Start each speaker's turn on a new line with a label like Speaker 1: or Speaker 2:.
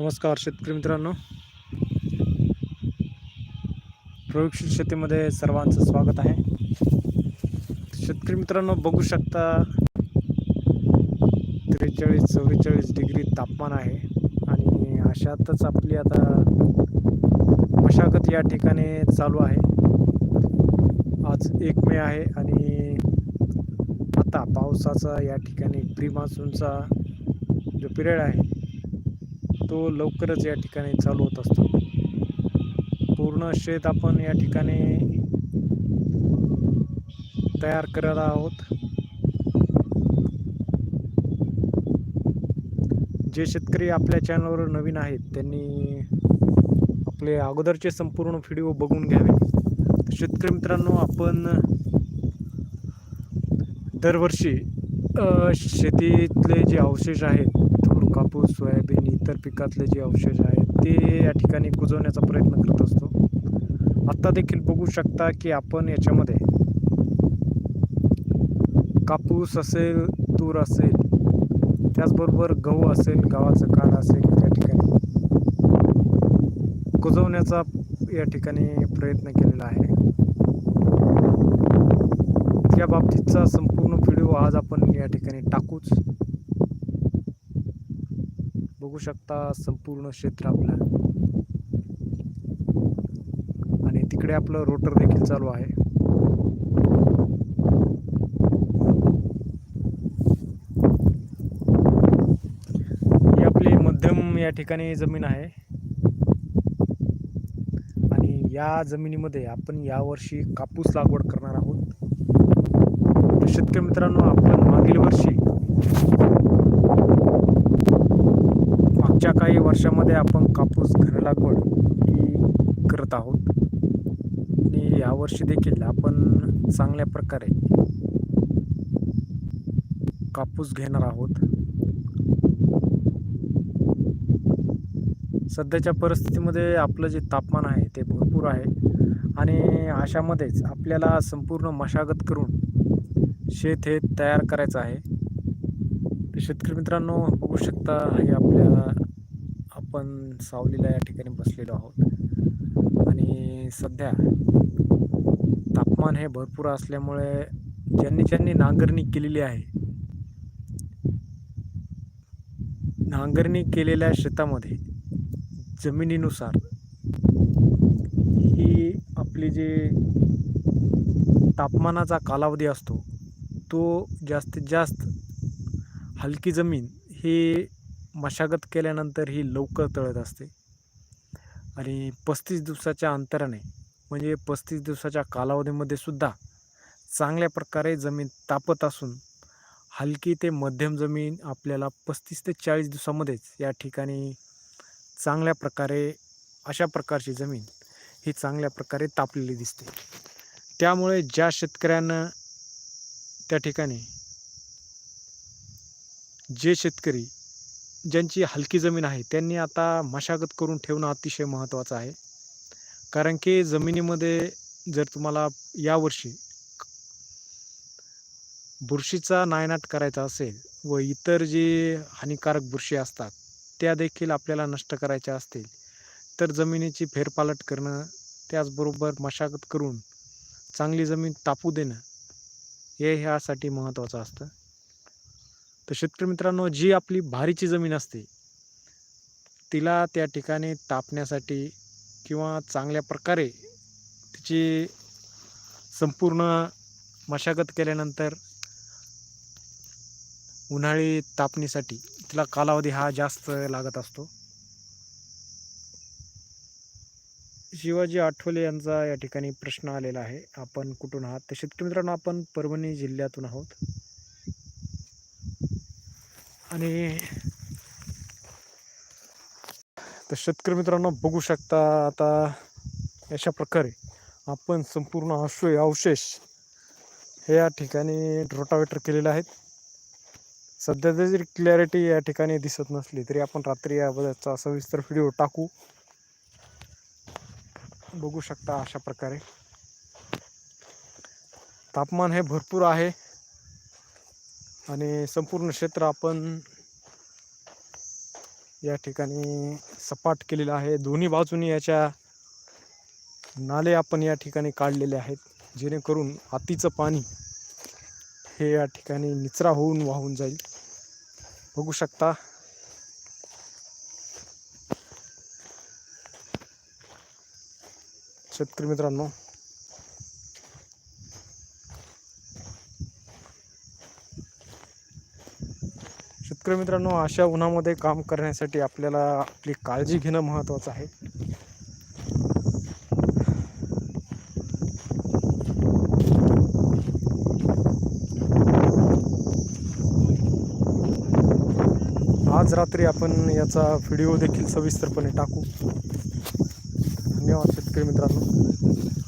Speaker 1: नमस्कार शेतकरी मित्रांनो. प्रयोगशील शेतीमध्ये सर्वांचं स्वागत आहे. शेतकरी मित्रांनो बघू शकता त्रेचाळीस चव्वेचाळीस डिग्री तापमान आहे आणि अशातच आपली आता मशागत या ठिकाणी चालू आहे. आज एक मे आहे आणि आता पावसाचा या ठिकाणी प्री मान्सूनचा जो पिरियड आहे तो लवकरच या ठिकाणी चालू होत असतो. पूर्ण शेत आपण या ठिकाणी तयार करत आहोत. जे शेतकरी आपल्या चॅनलवर नवीन आहेत त्यांनी आपले अगोदरचे संपूर्ण व्हिडिओ बघून घ्यावे. शेतकरी मित्रांनो आपण दरवर्षी शेतीतले जे अवशेष आहेत तूर कापूस सोयाबीन इतर पिकातले जे अवशेष आहेत ते या ठिकाणी कुजवण्याचा प्रयत्न करत असतो. आत्ता देखील बघू शकता की आपण याच्यामध्ये कापूस असेल तूर असेल त्याचबरोबर गहू असेल गव्हाचं काढ असेल त्या ठिकाणी कुजवण्याचा या ठिकाणी प्रयत्न केलेला आहे. या बाबतीतचा संपूर्ण व्हिडिओ आज आपण या ठिकाणी टाकूच. बघू शकता संपूर्ण क्षेत्र आपलं. आणि तिकडे आपलं रोटर देखील चालू आहे. ही आपली मध्यम या ठिकाणी जमीन आहे. आणि या जमिनीमध्ये आपण यावर्षी कापूस लागवड करणार आहोत. शेतकरी मित्रांनो आपण मागील वर्षी मागच्या काही वर्षामध्ये आपण कापूस घरलागवड ही करत आहोत. आणि यावर्षी देखील आपण चांगल्या प्रकारे कापूस घेणार आहोत. सध्याच्या परिस्थितीमध्ये आपलं जे तापमान आहे ते भरपूर आहे. आणि अशामध्येच आपल्याला संपूर्ण मशागत करून शेत हे तयार करायचं आहे. शेतकरी मित्रांनो बघू शकता हे आपल्या आपण सावलीला या ठिकाणी बसलेलो आहोत. आणि सध्या तापमान हे भरपूर असल्यामुळे ज्यांनी ज्यांनी नांगरणी केलेली आहे नांगरणी केलेल्या शेतामध्ये जमिनीनुसार ही आपली जे तापमानाचा कालावधी असतो तो जास्तीत जास्त हलकी जमीन ही मशागत केल्यानंतर ही लवकर तळत असते. आणि पस्तीस दिवसाच्या अंतराने म्हणजे पस्तीस दिवसाच्या कालावधीमध्ये सुद्धा चांगल्या प्रकारे जमीन तापत असून हलकी ते मध्यम जमीन आपल्याला पस्तीस ते चाळीस दिवसामध्येच या ठिकाणी चांगल्या प्रकारे अशा प्रकारची जमीन ही चांगल्या प्रकारे तापलेली दिसते. त्यामुळे ज्या शेतकऱ्यांना त्या ठिकाणी जे शेतकरी ज्यांची हलकी जमीन आहे त्यांनी आता मशागत करून ठेवणं अतिशय महत्त्वाचं आहे. कारण की जमिनीमध्ये जर तुम्हाला यावर्षी बुरशीचा नायनाट करायचा असेल व इतर जे हानिकारक बुरशी असतात त्या देखील आपल्याला नष्ट करायच्या असतील तर जमिनीची फेरपालट करणं त्याचबरोबर मशागत करून चांगली जमीन तापू देणं हे ह्यासाठी महत्त्वाचं असतं. तर शेतकरी मित्रांनो जी आपली भारीची जमीन असते तिला त्या ठिकाणी तापण्यासाठी किंवा चांगल्या प्रकारे तिची संपूर्ण मशागत केल्यानंतर उन्हाळी तापणीसाठी तिला कालावधी हा जास्त लागत असतो. शिवाजी आठवले यांचा या ठिकाणी प्रश्न आलेला आहे. आपण कुठून आहात? तर शेतकरी मित्रांनो आपण परभणी जिल्ह्यातून आहोत. आणि तर शेतकरी मित्रांनो बघू शकता आता अशा प्रकारे आपण संपूर्ण अश्व अवशेष हे या ठिकाणी रोटावेटर केलेले आहेत. सध्या जरी क्लॅरिटी या ठिकाणी दिसत नसली तरी आपण रात्री याबद्दलचा सविस्तर व्हिडिओ टाकू. बघू शकता अशा प्रकारे. तापमान हे भरपूर आहे. आणि संपूर्ण क्षेत्र आपण या ठिकाणी सपाट केलेलं आहे. दोन्ही बाजूनी याच्या नाले आपण या ठिकाणी काढलेले आहेत. जेणेकरून हातीचं पाणी हे या ठिकाणी निचरा होऊन वाहून जाईल. बघू शकता. शेतकरी मित्रांनो शेतकरी मित्रांनो अशा उन्हामध्ये काम करण्यासाठी आपल्याला आपली काळजी घेणं महत्त्वाचं आहे. आज रात्री आपण याचा व्हिडिओ देखील सविस्तरपणे टाकू. धन्यवाद शेतकरी मित्रांनो.